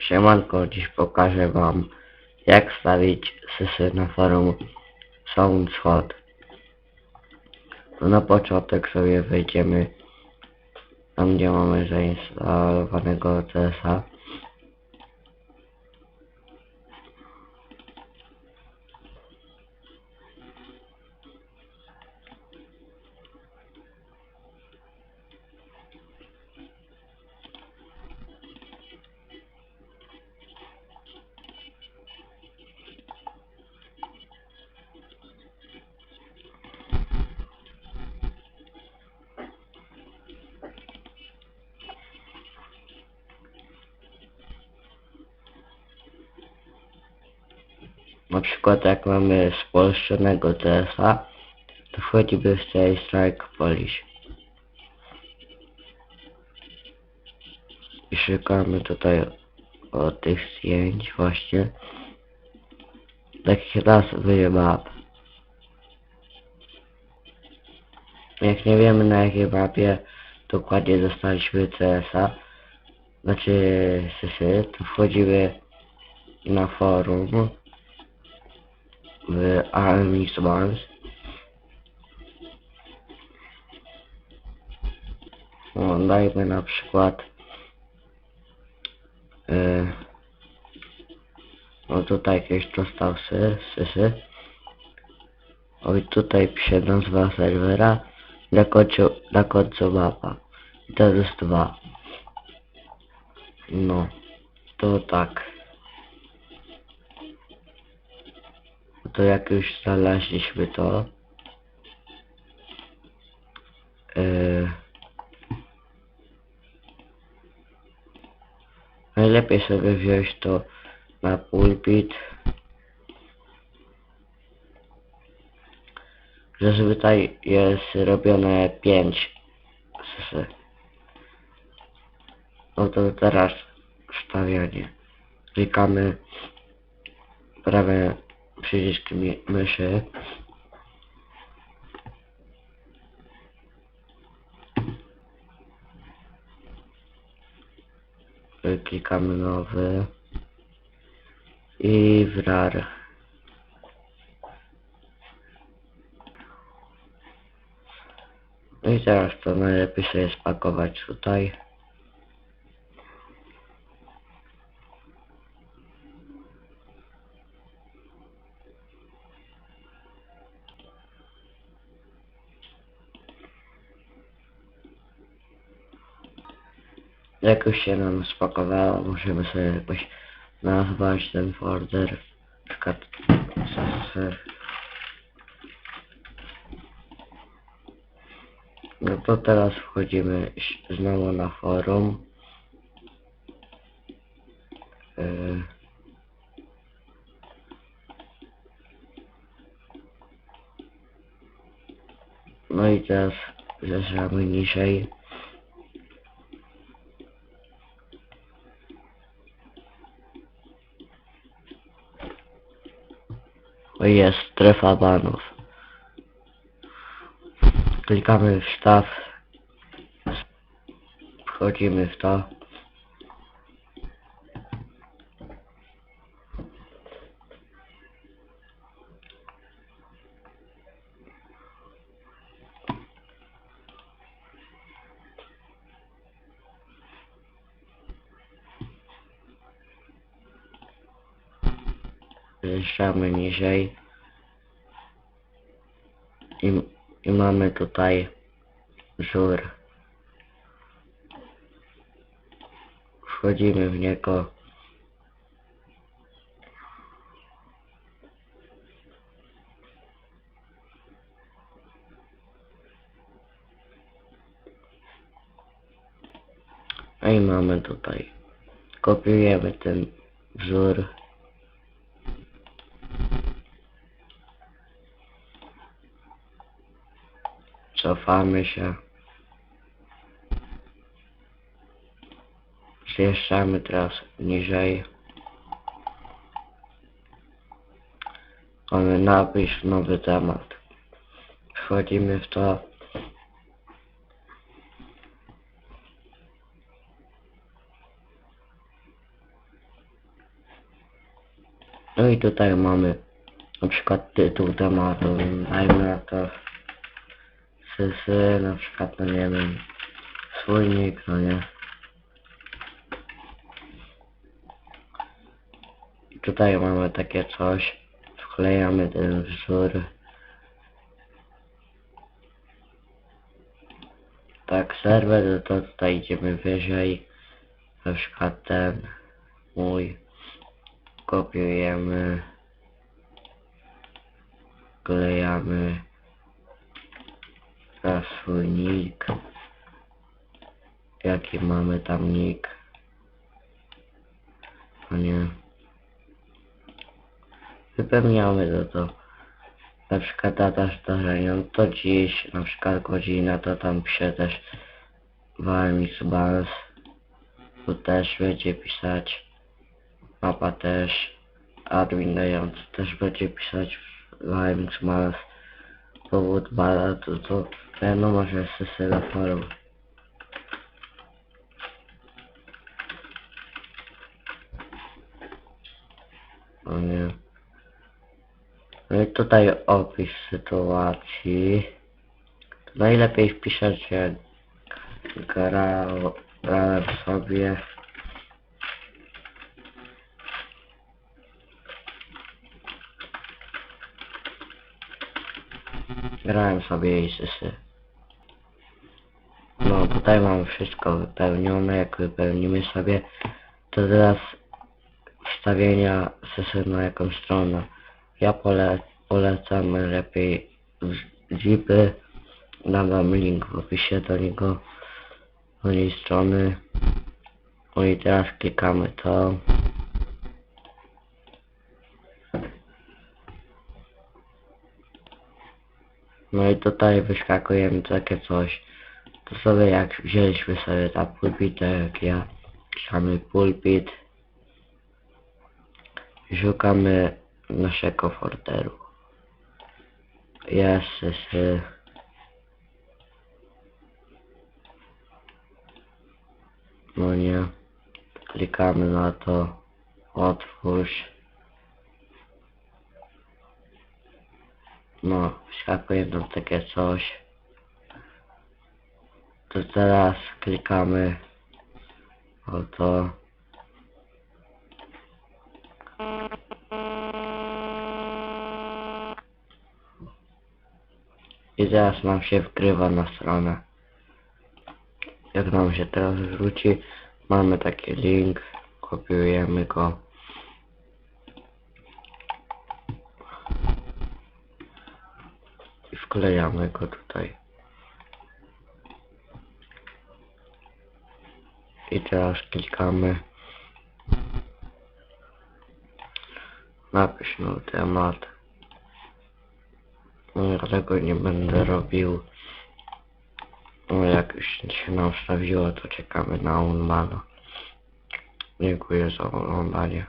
Siemanko, dziś pokażę wam jak wstawić sysy na forum SoundShot. Na początek sobie wejdziemy tam gdzie mamy zainstalowanego CS-a. Na przykład jak mamy spolszczonego CS-a, to wchodzimy w tej Strike Polish. I szukamy tutaj o tych zdjęć właśnie. Takich nazwy map. Jak nie wiemy na jakiej mapie dokładnie dostaliśmy CS-a, znaczy SSY, to wchodzimy na forum w AMX Mars. No, dajmy na przykład yy, no tutaj jakieś dostał sy, sysy. Oj tutaj pisze nazwa serwera na końcu, na końcu mapa. I to jest dwa. No, to tak. To jak już znaleźliśmy to yy, najlepiej sobie wziąć to na pulpit że tutaj jest robione 5 no to teraz wstawianie. Klikamy prawie przycisk myszy. Klikamy nowy i wrar. No i teraz to najlepiej sobie spakować tutaj. Jak już się nam spakowało, możemy sobie jakoś nazwać ten folder. Na przykład SSR. No to teraz wchodzimy znowu na forum. Yy. No i teraz zjeżdżamy niżej. To jest strefa banów. Klikamy w staw. Wchodzimy w to. Zjeżdżamy niżej. I, I mamy tutaj żur. Wchodzimy w niego. I mamy tutaj. Kopiujemy ten wzór. Cofamy się. Zjeżdżamy teraz niżej. Mamy napisz nowy temat. Wchodzimy w to. No i tutaj mamy na przykład tytuł tematu, dajmy na to sysy, na przykład, no nie wiem, słownik, no nie. I tutaj mamy takie coś, wklejamy ten wzór. Tak, serwer, no to tutaj idziemy wyżej, na przykład ten mój, kopiujemy, klejamy na swój nick, jaki mamy tam nick, no nie, wypełniamy to to. Na przykład data zdarzenia, no to dziś, na przykład godzina, to tam pisze też Warmix Balans. Tu też będzie pisać. Mapa też. Admin dający też będzie pisać Warmix Powód bala, to, to wiadomo, że jest sysyla forum. O nie. No i tutaj opis sytuacji. Najlepiej wpisać, grał, grałem sobie grałem sobie i sysy. No tutaj mam wszystko wypełnione, jak wypełnimy sobie to teraz wstawienia sysy na jakąś stronę. Ja pole, polecam lepiej zipy. Dam wam link w opisie do niego, do niej strony. No i teraz klikamy to. No i tutaj wyskakuje mi takie coś. To sobie jak wzięliśmy sobie ta pulpitę, jak ja klikamy pulpit. Szukamy naszego folderu. Jest, jest, y, no nie. Klikamy na to. Otwórz. No, wskakuje nam takie coś. To teraz klikamy o to. I teraz nam się wgrywa na stronę. Jak nam się teraz wróci, mamy taki link, kopiujemy go. I wklejamy go tutaj. I teraz klikamy. Napisz no temat. No ja tego nie będę robił. No jak już się nam wstawiło, to czekamy na Unmana. Dziękuję za oglądanie.